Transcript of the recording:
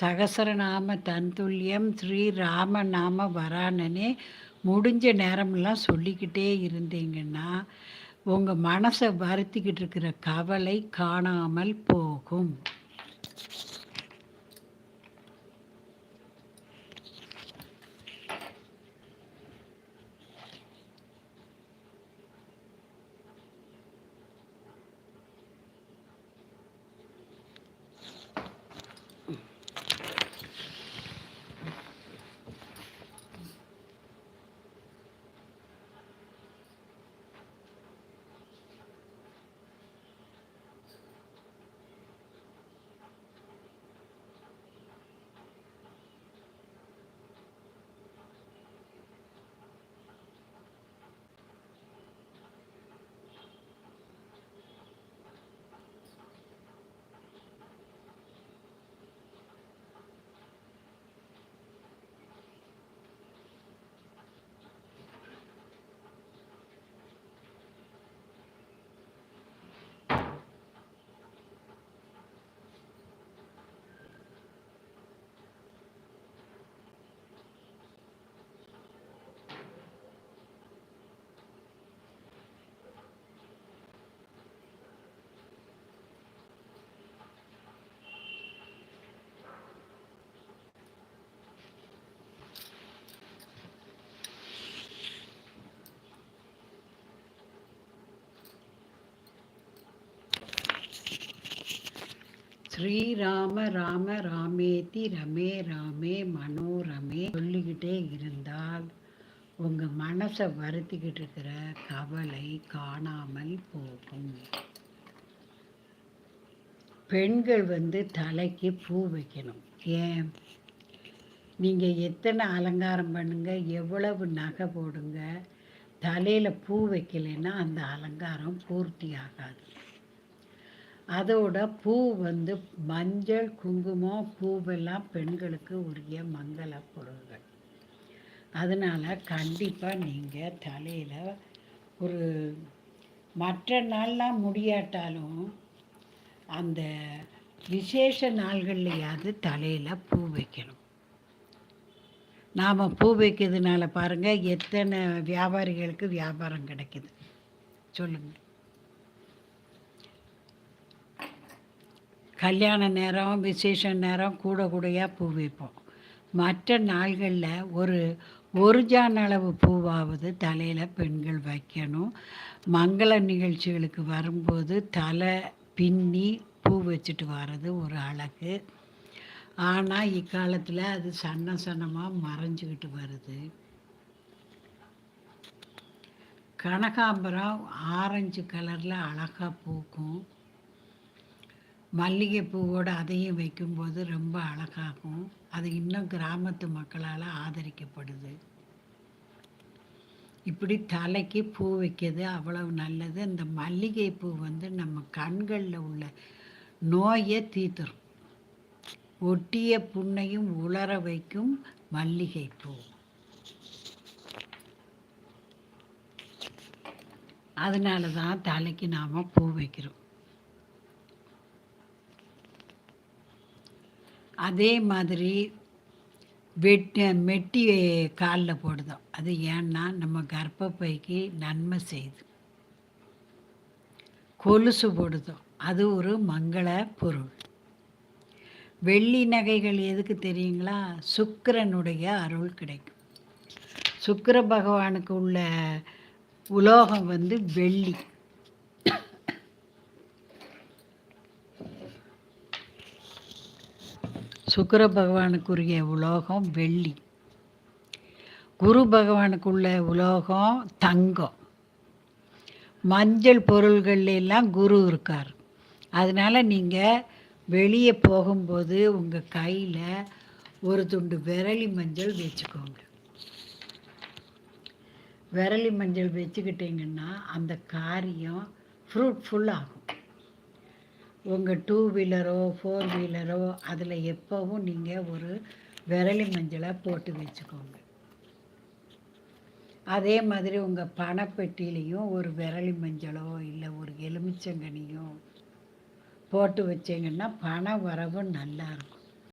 சகசரநாம தந்துல்யம் ஸ்ரீராமநாம வராணனே வரானனே முடிஞ்ச நேரமெல்லாம் சொல்லிக்கிட்டே இருந்தீங்கன்னா உங்கள் மனசை வருத்திக்கிட்டு இருக்கிற கவலை காணாமல் போகும். ஸ்ரீராம ராம ராமேதி ரமே ராமே மனோரமே சொல்லிக்கிட்டே இருந்தால் உங்கள் மனசை வருத்திக்கிட்டு இருக்கிற கவலை காணாமல் போகும். பெண்கள் வந்து தலைக்கு பூ வைக்கணும். ஏன்? நீங்கள் எத்தனை அலங்காரம் பண்ணுங்க எவ்வளவு நகை போடுங்க தலையில் பூ வைக்கலைன்னா அந்த அலங்காரம் பூர்த்தி ஆகாது அதோட பூ வந்து மஞ்சள் குங்குமம் பூவெல்லாம் பெண்களுக்கு உரிய மங்கள பொருள்கள் அதனால் கண்டிப்பாக நீங்கள் தலையில் ஒரு மற்ற நாள்லாம் முடியாட்டாலும் அந்த விசேஷ நாள்கள்லையாவது தலையில் பூ வைக்கணும். நாம் பூ வைக்கிறதுனால பாருங்கள் எத்தனை வியாபாரிகளுக்கு வியாபாரம் கிடைக்கிது. சொல்லுங்கள் கல்யாண நேரம் விசேஷ நேரம் கூட கூடையாக பூ வைப்போம். மற்ற நாள்களில் ஒரு ஒரு ஜான் அளவு பூவாவது தலையில் பெண்கள் வைக்கணும். மங்கள நிகழ்ச்சிகளுக்கு வரும்போது தலை பின்னி பூ வச்சுட்டு வர்றது ஒரு அழகு. ஆனால் இக்காலத்தில் அது சன்ன சன்னமாக மறைஞ்சிக்கிட்டு வருது. கனகாம்பரம் ஆரஞ்சு கலரில் அழகாக பூக்கும். மல்லிகைப்பூவோடு அதையும் வைக்கும்போது ரொம்ப அழகாகும். அது இன்னும் கிராமத்து மக்களால் ஆதரிக்கப்படுது. இப்படி தலைக்கு பூ வைக்கிறது அவ்வளவு நல்லது. இந்த மல்லிகைப்பூ வந்து நம்ம கண்களில் உள்ள நோயை தீர்த்துரும். ஒட்டிய புண்ணையும் உலர வைக்கும் மல்லிகைப்பூ. அதனால தான் தலைக்கு நாம் பூ வைக்கிறோம். அதே மாதிரி வெட்டி மெட்டி காலில் போடுதோம். அது ஏன்னா நம்ம கர்ப்பப்பைக்கு நன்மை செய்யுது. கொலுசு போடுதோம். அது ஒரு மங்கள பொருள். வெள்ளி நகைகள் எதுக்கு தெரியுங்களா? சுக்கரனுடைய அருள் கிடைக்கும். சுக்கர பகவானுக்கு உள்ள உலோகம் வந்து வெள்ளி. சுக்கர பகவானுக்குரிய உலோகம் வெள்ளி. குரு பகவானுக்குள்ள உலோகம் தங்கம். மஞ்சள் பொருள்கள்லாம் குரு இருக்கார். அதனால் நீங்கள் வெளியே போகும்போது உங்கள் கையில் ஒரு துண்டு விரலி மஞ்சள் வச்சுக்கோங்க. விரலி மஞ்சள் வச்சுக்கிட்டிங்கன்னா அந்த காரியம் ஃப்ரூட்ஃபுல் ஆகும். உங்கள் டூ வீலரோ ஃபோர் வீலரோ அதில் எப்போவும் நீங்கள் ஒரு விரலி மஞ்சளை போட்டு வச்சுக்கோங்க. அதே மாதிரி உங்கள் பணப்பெட்டிலையும் ஒரு விரலி மஞ்சளோ இல்லை ஒரு எலுமிச்சங்கனியோ போட்டு வச்சிங்கன்னா பண வரவு நல்லாயிருக்கும்